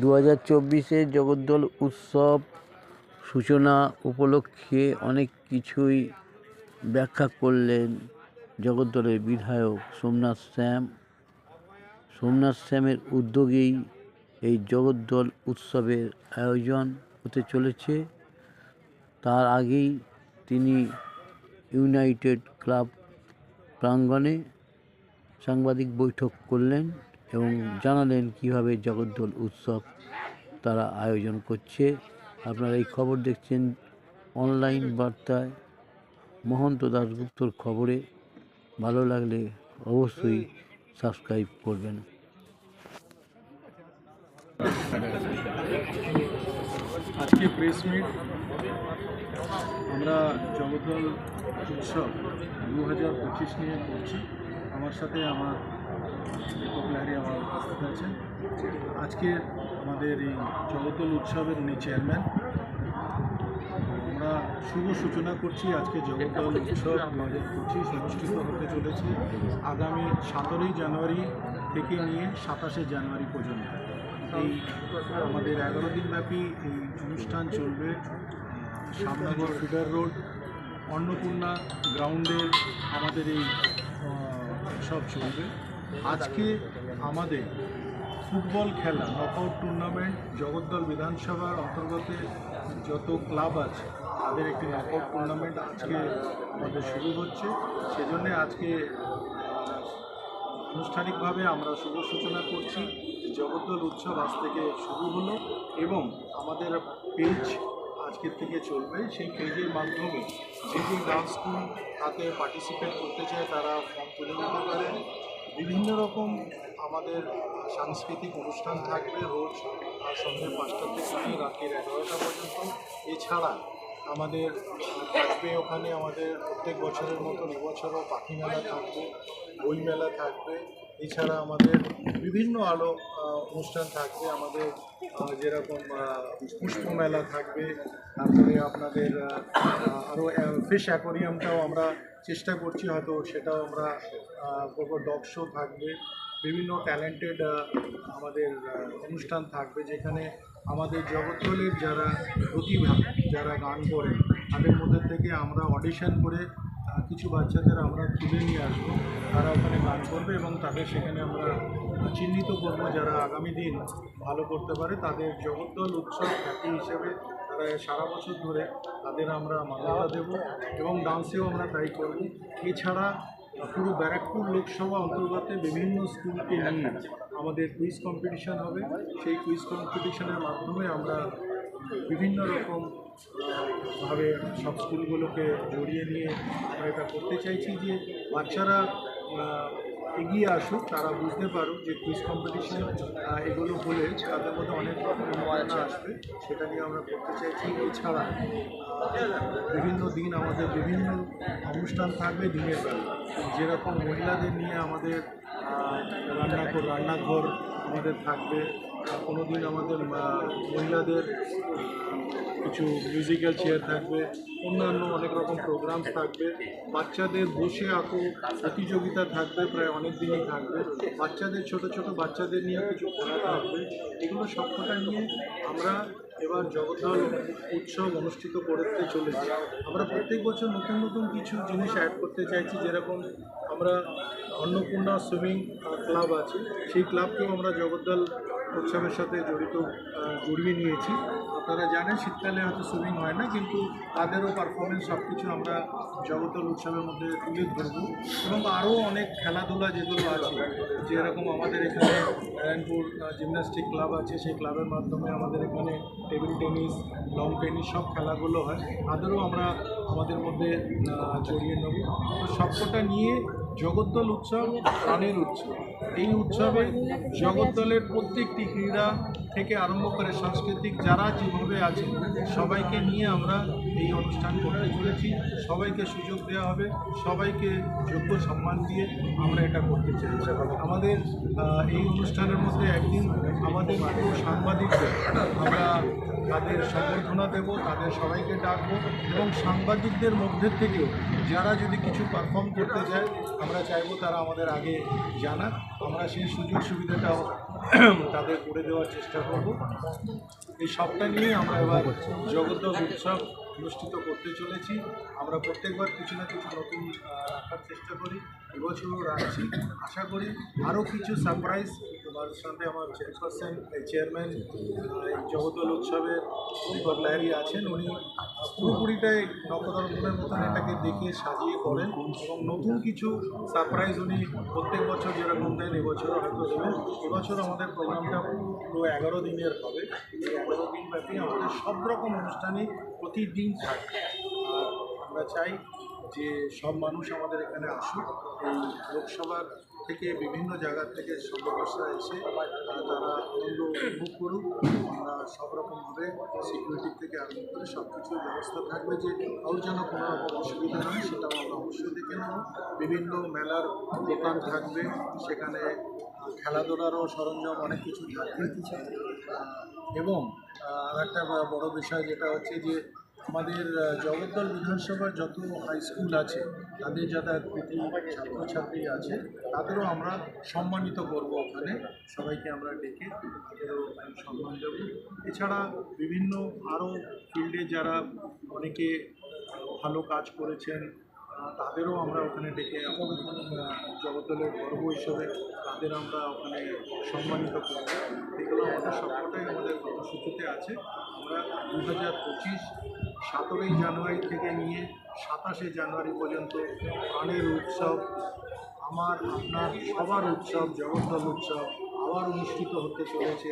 দু হাজার চব্বিশে জগদ্দল উৎসব সূচনা উপলক্ষে অনেক কিছুই ব্যাখ্যা করলেন জগদ্দলের বিধায়ক সোমনাথ শ্যাম। সোমনাথ শ্যামের উদ্যোগেই এই জগদ্দল উৎসবের আয়োজন হতে চলেছে। তার আগেই তিনি ইউনাইটেড ক্লাব প্রাঙ্গণে সাংবাদিক বৈঠক করলেন। এবং জানালেন কীভাবে জগদ্দল উৎসব তারা আয়োজন করছে। আপনারা এই খবর দেখছেন অনলাইন বার্তায়। মহন্ত দাশগুপ্তর খবরে। ভালো লাগলে অবশ্যই সাবস্ক্রাইব করবেন। আজকে প্রেস মিট আমরা জগদ্দল উৎসব দু হাজার পঁচিশ নিয়ে করছি। আমার সাথে আমার দীপক লাহারি আমার উপস্থিত আছেন আজকে আমাদের এই জগদ্দল উৎসবের উনি চেয়ারম্যান আমরা শুভ সূচনা করছি আজকে জগদ্দল উৎসব দু হাজার পঁচিশ অনুষ্ঠিত হতে চলেছে আগামী সতেরোই জানুয়ারি থেকে নিয়ে সাতাশে জানুয়ারি পর্যন্ত। এই আমাদের এগারো দিনব্যাপী এই অনুষ্ঠান চলবে সামনগর ফিডার রোড, অন্নপূর্ণা গ্রাউন্ডে আমাদের এই উৎসব চলবে আজকে আমাদের ফুটবল খেলা নকআউট টুর্নামেন্ট জগদ্দল বিধানসভার অন্তর্গত যত ক্লাব আছে, তাদের একটি নকআউট টুর্নামেন্ট আজকে আমাদের শুরু হচ্ছে। সেজন্য আজকে, আনুষ্ঠানিকভাবে আমরা শুভ সূচনা করছি। জগদ্দল উৎসব আজ থেকে শুরু হলো এবং আমাদের পেজ আজকের থেকে চলবে সেই পেজের মাধ্যমে যে যে ডান্স স্কুল তাতে পার্টিসিপেট করতে চায়, তারা ফর্ম তুলে নিতে পারেন বিভিন্ন রকম আমাদের সাংস্কৃতিক অনুষ্ঠান থাকবে রোজ সন্ধ্যে পাঁচটা থেকে নিয়ে রাতের এগারোটা পর্যন্ত। এছাড়া আমাদের, থাকবে ওখানে আমাদের প্রত্যেক বছরের মতন এবছরও পাখি মেলা থাকবে, বই মেলা থাকবে। এছাড়া আমাদের বিভিন্ন আহ, অনুষ্ঠান থাকবে। আমাদের যেরকম পুষ্প মেলা থাকবে। তারপরে আপনাদের আরও ফিশ অ্যাকোরিয়ামটাও আমরা চেষ্টা করছি হয়তো সেটাও আমরা করব। ডগ শো থাকবে। বিভিন্ন ট্যালেন্টেড আমাদের অনুষ্ঠান থাকবে যেখানে আমাদের জগৎদলের যারা প্রতিভা যারা গান করে তাদের মধ্যে থেকে আমরা অডিশন করে কিছু বাচ্চাদের আমরা তুলে নিয়ে আসব। তারা ওখানে গান করবে এবং তাদের সেখানে আমরা চিহ্নিত করব যারা আগামী দিন ভালো করতে পারে। তাদের জগদ্দল উৎসব খ্যাতি হিসেবে তারা সারা বছর ধরে তাদের আমরা মান্যতা দেব এবং ডান্সেও আমরা তাই করব। এছাড়া পুরো ব্যারাকপুর লোকসভা অন্তর্গত বিভিন্ন স্কুলকে নিয়ে আমাদের কুইজ কম্পিটিশান হবে। সেই কুইজ কম্পিটিশনের মাধ্যমে আমরা বিভিন্ন রকম ভাবে সব স্কুলগুলোকে জড়িয়ে নিয়ে আমরা এটা করতে চাইছি যে বাচ্চারা এগিয়ে আসুক তারা বুঝতে পারুক যে কুইজ কম্পিটিশন এগুলো হলে তাদের মধ্যে অনেক রকম অনুপ্রেরণা আসবে সেটা নিয়ে আমরা করতে চাইছি। এছাড়া বিভিন্ন দিন আমাদের বিভিন্ন অনুষ্ঠান থাকবে দিনের বেলা। যেরকম মহিলাদের নিয়ে আমাদের আহ, রান্নাঘর রান্নাঘর আমাদের থাকবে কোনো দিন আমাদের মহিলাদের কিছু মিউজিক্যাল চেয়ার থাকবে, অন্যান্য অনেক রকম প্রোগ্রামস থাকবে। বাচ্চাদের বসে আঁকো, প্রতিযোগিতা থাকবে, প্রায় অনেক দিনই থাকবে। বাচ্চাদের, ছোট ছোট বাচ্চাদের নিয়ে কিছু খেলা থাকবে। এগুলো সবকটা নিয়ে আমরা এবার জগদ্দল উৎসব অনুষ্ঠিত করতে চলেছি। আমরা প্রত্যেক বছর নতুন নতুন কিছু জিনিস অ্যাড করতে চাইছি, যেরকম আমরা অন্নপূর্ণা সুইমিং ক্লাব আছে। সেই ক্লাবকেও আমরা জগদ্দল উৎসবের সাথে জড়িত জড়িয়ে নিয়েছি। আপনারা জানেন শীতকালে হয়তো সুইমিং হয় না, কিন্তু তাদেরও পারফরমেন্স সব কিছু আমরা জগতল উৎসবের মধ্যে তুলে ধরবো। এবং আরও অনেক খেলাধুলা যেগুলো আছে, যেরকম আমাদের এখানে নারায়ণপুর জিমন্যাস্টিক ক্লাব আছে, সেই ক্লাবের মাধ্যমে আমাদের এখানে টেবিল টেনিস লং টেনিস সব খেলাগুলো হয়। তাদেরও আমরা আমাদের মধ্যে জড়িয়ে নেব। তো সবকটা নিয়ে জগদ্দল উৎসব প্রাণের উৎসব। এই উৎসবে জগদ্দলের প্রত্যেকটি ক্রীড়া থেকে আরম্ভ করে সাংস্কৃতিক যারা যেভাবে আছে, সবাইকে নিয়ে আমরা এই অনুষ্ঠান করতে চলেছি। সবাইকে সুযোগ দেওয়া হবে, সবাইকে যোগ্য সম্মান দিয়ে আমরা এটা করতে চাইছি আমাদের এই অনুষ্ঠানের মধ্যে একদিন আমাদের সাংবাদিকদের আমরা তাদের সম্বর্ধনা দেব, তাদের সবাইকে ডাকবো এবং সাংবাদিকদের মধ্যে থেকেও যারা যদি কিছু পারফর্ম করতে চায় আমরা চাইব তারা আমাদের আগে জানাক। আমরা সেই সুযোগ সুবিধাটাও তাদের করে দেওয়ার চেষ্টা করব। এই সবটা নিয়ে আমরা এবার জগদ্দল উৎসব অনুষ্ঠিত করতে চলেছি। আমরা প্রত্যেকবার কিছু না কিছু নতুন রাখার চেষ্টা করি। এবছরও রাখছি। আশা করি আরও কিছু সারপ্রাইজ তোমার সাথে আমার চেয়ারপারসন চেয়ারম্যান জগদ্দল উৎসবের দীপক লাহারি আছেন। উনি পুরোপুরিটাই নবরত্নের মতন এটাকে দেখে সাজিয়ে করেন এবং নতুন কিছু সারপ্রাইজ উনি প্রত্যেক বছর যেরকম দেন, এবছরও হয়তো দেবেন। এবছর আমাদের প্রোগ্রামটা পুরো এগারো দিনের হবে। এগারো দিন ব্যাপী আমাদের সব রকম অনুষ্ঠানই প্রতিদিন থাকবে আর আমরা চাই যে সব মানুষ আমাদের এখানে আসুক। এই লোকসভার থেকে বিভিন্ন জায়গা থেকে সদস্যরা এসে তারা আনন্দ উপভোগ করুক। আমরা সব রকমভাবে সিকিউরিটি থেকে আরম্ভ করে সব কিছুর ব্যবস্থা থাকবে যে কারোর যেন কোনো রকম অসুবিধা হয়, সেটাও আমরা অবশ্যই দেখে নেব। বিভিন্ন মেলার দোকান থাকবে, সেখানে খেলাধুলারও সরঞ্জাম অনেক কিছু থাকবে। এবং আর একটা বড় বিষয় যেটা হচ্ছে যে আমাদের জগদ্দল বিধানসভার যত হাই স্কুল আছে, তাদের যাতায়াতকৃতি ছাত্রছাত্রী আছে, তাদেরও আমরা সম্মানিত করব ওখানে। সবাইকে আমরা ডেকে তাদেরও সম্মান দেব। এছাড়া বিভিন্ন আরও ফিল্ডে যারা অনেকে ভালো কাজ করেছেন তাদেরও আমরা ওখানে ডেকে জগদ্দলের গর্ব হিসেবে তাদের আমরা ওখানে সম্মানিত করব। এগুলো আমাদের সবকটাই আমাদের কর্মসূচিতে আছে। আমরা দু হাজার পঁচিশ সতেরোই জানুয়ারি থেকে নিয়ে সাতাশে জানুয়ারি পর্যন্ত প্রাণের উৎসব, আমার, আপনার, সবার উৎসব, জগদ্দল উৎসব আবার অনুষ্ঠিত হতে চলেছে।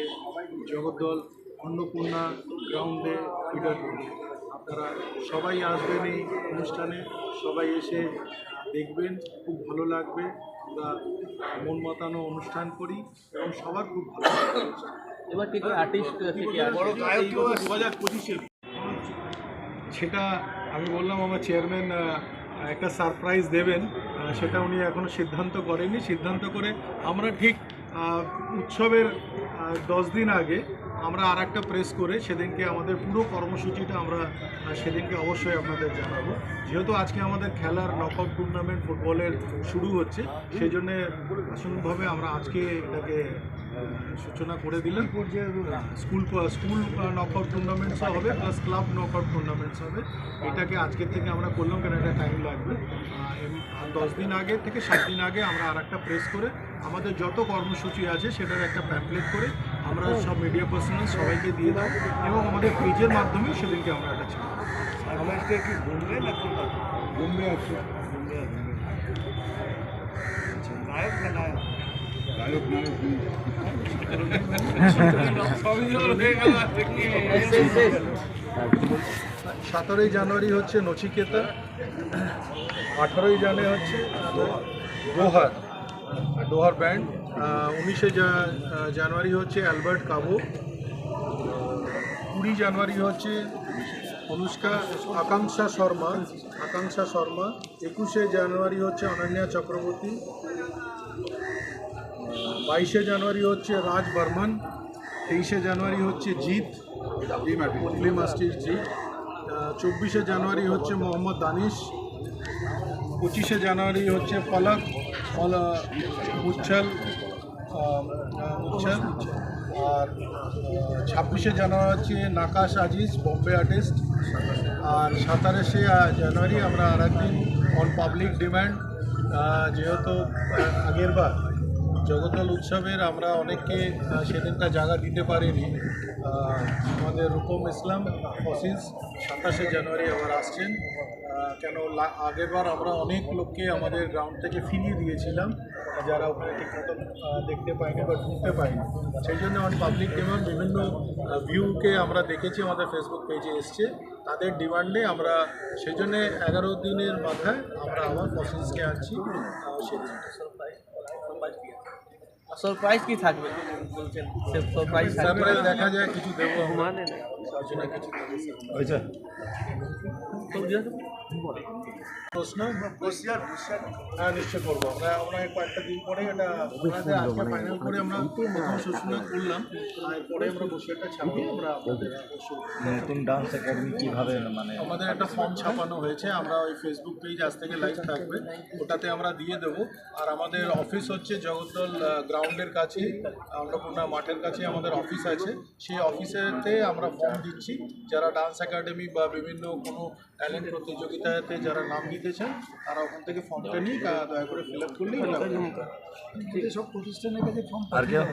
জগদ্দল, অন্নপূর্ণা গ্রাউন্ডে ফিডার রোডে আপনারা সবাই আসবেন এই অনুষ্ঠানে, সবাই এসে দেখবেন, খুব ভালো লাগবে। আমরা মন মতানো অনুষ্ঠান করি এবং সবার খুব ভালো লাগবে। এবার কে কে আর্টিস্ট থেকে বড় দু হাজার পঁচিশে। সেটা আমি বললাম আমার চেয়ারম্যান একটা সারপ্রাইজ দেবেন। সেটা উনি এখনও সিদ্ধান্ত করেননি। সিদ্ধান্ত করে আমরা ঠিক উৎসবের দশ দিন আগে আমরা আর একটা প্রেস করে সেদিনকে আমাদের পুরো কর্মসূচিটা আমরা সেদিনকে অবশ্যই আপনাদের জানাব। যেহেতু আজকে আমাদের খেলার নকআউট টুর্নামেন্ট ফুটবলের শুরু হচ্ছে সেই জন্যে আসনভাবে আমরা আজকে এটাকে সূচনা করে দিলাম স্কুল স্কুল নকআউট টুর্নামেন্টস হবে প্লাস ক্লাব নকআউট টুর্নামেন্টস হবে। এটাকে আজকের থেকে আমরা করলাম কেন এটা টাইম লাগবে। আর দশ দিন আগে থেকে সাত দিন আগে আমরা আর একটা প্রেস করে আমাদের যত কর্মসূচি আছে সেটার একটা প্যাম্পলেট করে আমরা সব মিডিয়া পার্সোনাল সবাইকে দিয়ে দেবো এবং আমাদের পেজের মাধ্যমে সেদিনকে আমরা এটা ছিল আমাদের কি বোম্বে না বোম্বে আছে। বোম্বে আছে। আচ্ছা, নায়ক না নায়ক? সতেরোই জানুয়ারি হচ্ছে নচিকেতা আঠারোই জানুয়ারি হচ্ছে দোহার দোহার ব্যান্ড উনিশে জানুয়ারি হচ্ছে অ্যালবার্ট কাবো, কুড়ি জানুয়ারি হচ্ছে অনুষ্কা, আকাঙ্ক্ষা শর্মা আকাঙ্ক্ষা শর্মা, একুশে জানুয়ারি হচ্ছে অনন্যা চক্রবর্তী বাইশে জানুয়ারি হচ্ছে রাজ বর্মন তেইশে জানুয়ারি হচ্ছে জিৎ পটলি মাস্টির জিৎ চব্বিশে জানুয়ারি হচ্ছে মোহাম্মদ দানিশ পঁচিশে জানুয়ারি হচ্ছে পলক পল- উচ্ছল উচ্ছল আর ছাব্বিশে জানুয়ারি হচ্ছে নাকাশ আজিজ বম্বে আর্টিস্ট আর সাতাশে জানুয়ারি আমরা আর একদিন অন পাবলিক ডিমান্ড যেহেতু আহ, আগের বার জগদ্দল উৎসবের আমরা অনেককে সেদিনটা জায়গা দিতে পারিনি। আমাদের রূপম ইসলাম ফসিলস সাতাশে জানুয়ারি আবার আসছেন। কেন আগেরবার আমরা অনেক লোককে আমাদের গ্রাউন্ড থেকে ফিরিয়ে দিয়েছিলাম। যারা ওখানে ঠিক মতন আহ, দেখতে পায়নি বা ঢুকতে পায়নি। সেই জন্য আমার পাবলিক ডিমান্ড বিভিন্ন ভিউকে আমরা দেখেছি আমাদের ফেসবুক পেজে এসছে। তাদের ডিমান্ডে আমরা সেই জন্যে এগারো দিনের মাথায় আমরা আবার ফসিলসকে আনছি। সেদিন সারপ্রাইজ কি থাকবে? বলছেন সারপ্রাইজ থাকবে। তারপরে দেখা যায় কিছু দেবো আমরা। মানে না। কিছু না কিছু দেবো। হয়েছে। তো হ্যাঁ নিশ্চয় করব। আমরা আমরা কয়েকটা দিন পরে এটা আজকে ফাইনাল করে আমরা প্রথম সূচনা করলাম। আর এরপরে আমরা বসিয়াটা ছাপিয়ে আমরা নতুন ডান্স একাডেমি কীভাবে মানে আমাদের একটা ফর্ম ছাপানো হয়েছে আমরা ওই ফেসবুক পেজ আজ থেকে লাইভ থাকবে। ওটাতে আমরা দিয়ে দেব। আর আমাদের অফিস হচ্ছে জগদ্দল গ্রাউন্ডের কাছে অন্নপূর্ণা মাঠের কাছে আমাদের অফিস আছে। সেই অফিসেতে আমরা ফর্ম দিচ্ছি। যারা ডান্স একাডেমি বা বিভিন্ন কোনো ট্যালেন্ট প্রতিযোগিতাতে যারা নাম দিতেছেন তারা ওখান থেকে ফর্মটা নিয়ে দয়া করে ফিল আপ করলেই। সব প্রতিষ্ঠানের কাছে ফর্ম আর কেউ